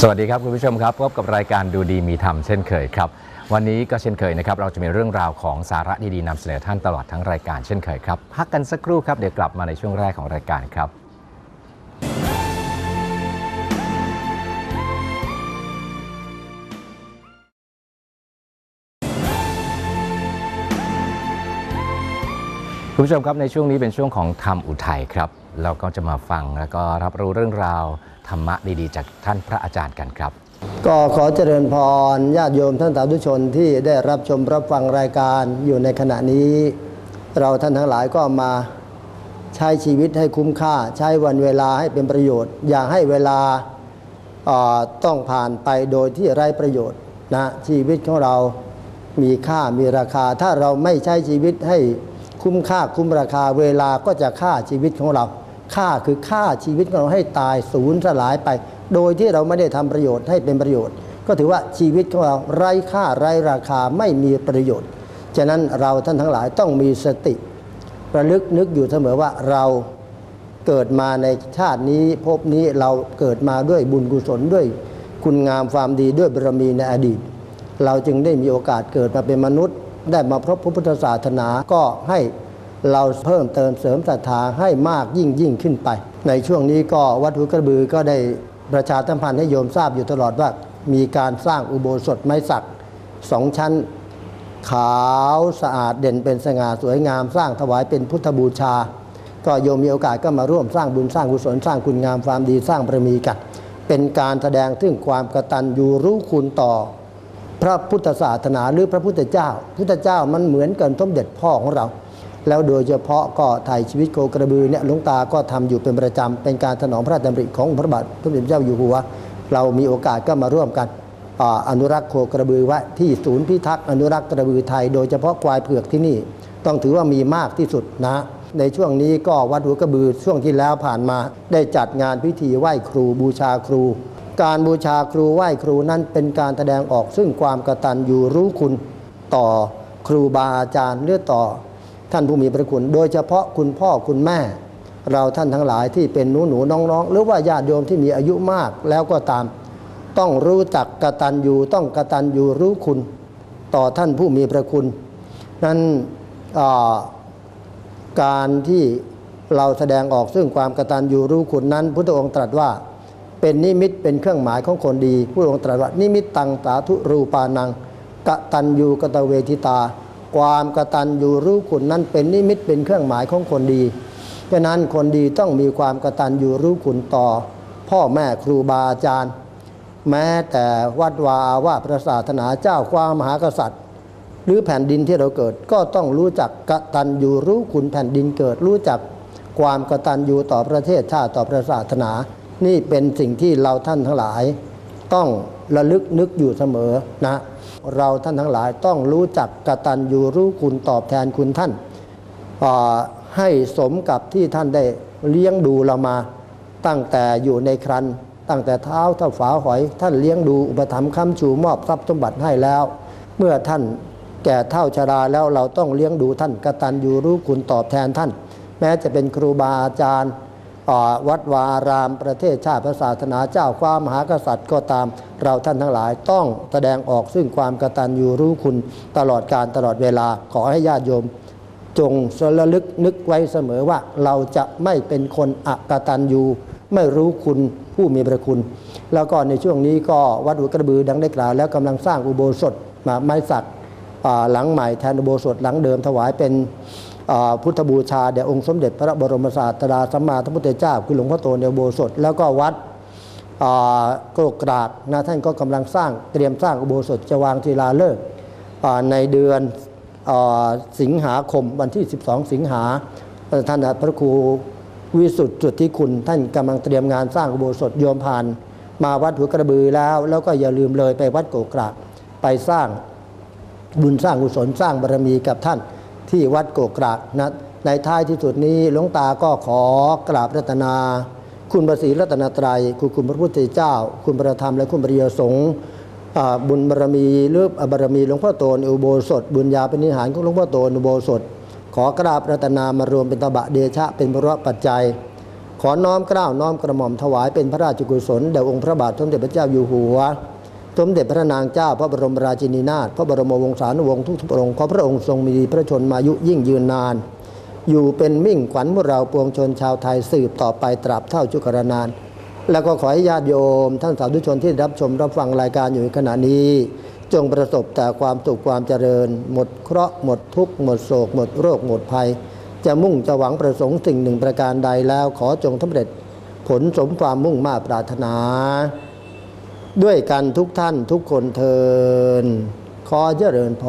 สวัสดีครับคุณผู้ชมครับพบกับรายการดูดีมีธรรมเช่นเคยครับ วันนี้ก็เช่นเคยนะครับ เราจะมีเรื่องราวของสาระดีๆนำเสนอท่านตลอดทั้งรายการเช่นเคยครับ พักกันสักครู่ครับเดี๋ยวกลับมาในช่วงแรกของรายการครับ คุณผู้ชมครับในช่วงนี้เป็นช่วงของธรรมอุทัยครับ เราก็จะมาฟังแล้วก็รับรู้เรื่องราวธรรมะดีๆ จากท่านพระอาจารย์กันครับ ก็ขอเจริญพรญาติโยมท่านสาธุชนที่ได้รับชมรับฟังรายการอยู่ในขณะนี้ เราท่านทั้งหลายก็มาใช้ชีวิตให้คุ้มค่า ใช้วันเวลาให้เป็นประโยชน์ อย่าให้เวลาต้องผ่านไปโดยที่ไร้ประโยชน์นะชีวิตของเรามีค่ามีราคา ถ้าเราไม่ใช้ชีวิตให้ คุ้มค่าคุ้มราคาเวลาก็จะฆ่าชีวิตของเราค่าคือฆ่าชีวิตของเราให้ตายสูญสลายไป โดยที่เราไม่ได้ทำประโยชน์ให้เป็นประโยชน์ ก็ถือว่าชีวิตของเราไร้ค่าไร้ราคาไม่มีประโยชน์ฉะนั้นเราท่านทั้งหลายต้องมีสติ ระลึกนึกอยู่เสมอว่าเราเกิดมาในชาตินี้ภพนี้เราเกิดมาด้วยบุญกุศลด้วย คุณงามความดีด้วยบารมีในอดีต เราจึงได้มีโอกาสเกิดมาเป็นมนุษย์ ได้มาพบพระพุทธศาสนาก็ให้เราเพิ่มเติมเสริมศรัทธาให้มากยิ่งยิ่งขึ้นไป ในช่วงนี้ก็วัดหัวกระบือก็ได้ประชาสัมพันธ์ให้โยมทราบอยู่ตลอดว่า มีการสร้างอุโบสถไม้สักสองชั้น ขาวสะอาดเด่นเป็นสง่าสวยงามสร้างถวายเป็นพุทธบูชา ก็โยมมีโอกาสก็มาร่วมสร้างบุญสร้างกุศลสร้างคุณงามความดีสร้างบารมีกันเป็นการแสดงถึงความกตัญญูรู้คุณต่อ พระพุทธศาสนาหรือพระพุทธเจ้า พุทธเจ้ามันเหมือนกันสมเด็จพ่อของเรา แล้วโดยเฉพาะก็ถ่ายชีวิตโคกระบือเนี่ยหลวงตาก็ทำอยู่เป็นประจำเป็นการถนอมพระราชดำริของพระบาทสมเด็จพระเจ้าอยู่หัว เรามีโอกาสก็มาร่วมกันออนุรักษ์โคกระบือไว้ที่ศูนย์พิทักษ์อนุรักษ์กระบือไทย โดยเฉพาะควายเผือกที่นี่ ต้องถือว่ามีมากที่สุดนะ ในช่วงนี้ก็วัดหัวกระบือช่วงที่แล้วผ่านมา ได้จัดงานพิธีไหว้ครูบูชาครู การบูชาครูไหว้ครูนั้นเป็นการแสดงออกซึ่งความกตัญญูรู้คุณต่อครูบาอาจารย์หรือต่อท่านผู้มีพระคุณ โดยเฉพาะคุณพ่อคุณแม่ เราท่านทั้งหลายที่เป็นหนูหนูน้องน้องๆ หรือว่าญาติโยมที่มีอายุมากแล้วก็ตาม ต้องรู้จักกตัญญูต้องกตัญญูรู้คุณ ต่อท่านผู้มีพระคุณ นั้นการที่เราแสดงออกซึ่งความกตัญญูรู้คุณนั้น พุทธองค์ตรัสว่า เป็นนิมิตเป็นเครื่องหมายของคนดีพระองค์ตรัสว่านิมิตตังสาธุรูปานังกตัญญูกตเวทิตา ความกตัญญูรู้คุณนั้นเป็นนิมิตเป็นเครื่องหมายของคนดีฉะนั้นคนดีต้องมีความกตัญญูรู้คุณต่อ พ่อแม่ครูบาอาจารย์ แม้แต่วัดวาอาวาพระศาสนาเจ้าความมหากษัตริย์ หรือแผ่นดินที่เราเกิดก็ต้องรู้จักกตัญญูรู้คุณแผ่นดินเกิด รู้จักความกตัญญูต่อประเทศชาติต่อพระศาสนา นี่เป็นสิ่งที่เราท่านทั้งหลาย ต้องระลึกนึกอยู่เสมอนะ เราท่านทั้งหลายต้องรู้จักกตัญญูรู้คุณตอบแทนคุณท่าน ให้สมกับที่ท่านได้เลี้ยงดูเรามา ตั้งแต่อยู่ในครันตั้งแต่เท้าเท่าฝาหอย ท่านเลี้ยงดูอุปถัมภ์ค้ำชูมอบทรัพย์สมบัติให้แล้ว เมื่อท่านแก่เท่าชราแล้วเราต้องเลี้ยงดูท่านกตัญญูรู้คุณตอบแทนท่าน แม้จะเป็นครูบาอาจารย์ วัดวาอาราม ประเทศชาติพระศาสนาเจ้าความมหากษัตริย์ก็ตาม เราท่านทั้งหลายต้องแสดงออกซึ่งความกตัญญูรู้คุณตลอดการตลอดเวลาขอให้ญาติโยม จงสระลึกนึกไว้เสมอว่าเราจะไม่เป็นคนอกตัญญูไม่รู้คุณผู้มีพระคุณ แล้วก็ในช่วงนี้ก็วัดหัวกระบือดังได้กล่าวแล้วกำลังสร้างอุโบสถมาไม้สักหลังใหม่แทนอุโบสถหลังเดิมถวายเป็น พุทธบูชาแด่องค์สมเด็จพระบรมศาสดาสัมมาสัมพุทธเจ้าคือหลวงพ่อโตในโบสถแล้วก็วัดอ่ากรกรากนะท่านก็กำลังสร้างเตรียมสร้างอุโบสถจะวางศิลาฤกษ์ในเดือนอสิงหาคมวันที่ 12 สิงหาท่านพระครูวิสุทธิ์จุดที่คุณ ท่านกำลังเตรียมงานสร้างอุโบสถโยมผ่าน มาวัดหัวกระบือแล้ว แล้วก็อย่าลืมเลยไปวัดโกกรากไปสร้างบุญสร้างกุศลสร้างบารมีกับท่าน ที่วัดโกกรากนะในท้ายที่สุดนี้หลวงตาก็ขอกราบรัตนา คุณพระศรีรัตนตรัยคุณคุณพระพุทธเจ้า คุณพระธรรมและคุณพระริยสงฆ์บุญบารมีหรือบารมีหลวงพ่อโตนอุโบสถ บุญญาเป็นนิหารของหลวงพ่อโตนอุโบสถ ขอกราบรัตนามารวมเป็นตบะเดชะเป็นพระปัจจัย ขอน้อมเกล้าวน้อมกระหม่อมถวายเป็นพระราชกุศลแด่องค์พระบาทสมเด็จพระเจ้าอยู่หัว สมเด็จพระนางเจ้าพระบรมราชินีนาถพระบรมวงศานุวงศ์ทุกพระองค์ขอพระองค์ทรงมีพระชนมายุยิ่งยืนนาน อยู่เป็นมิ่งขวัญพวกเราปวงชนชาวไทยสืบต่อไปตราบเท่าจุกรนาน แล้วก็ขอให้ญาติโยม ท่านสาธุชนที่รับชมรับฟังรายการอยู่ในขณะนี้ จงประสบแต่ความสุขความเจริญ หมดเคราะห์หมดทุกข์หมดโศก หมดโรคหมดภัย จะมุ่งจะหวังประสงค์สิ่งหนึ่งประการใดแล้ว ขอจงสำเร็จผลสมความมุ่งมา่ปรารถนา ด้วยกันทุกท่านทุกคนเทินขอเจริญพ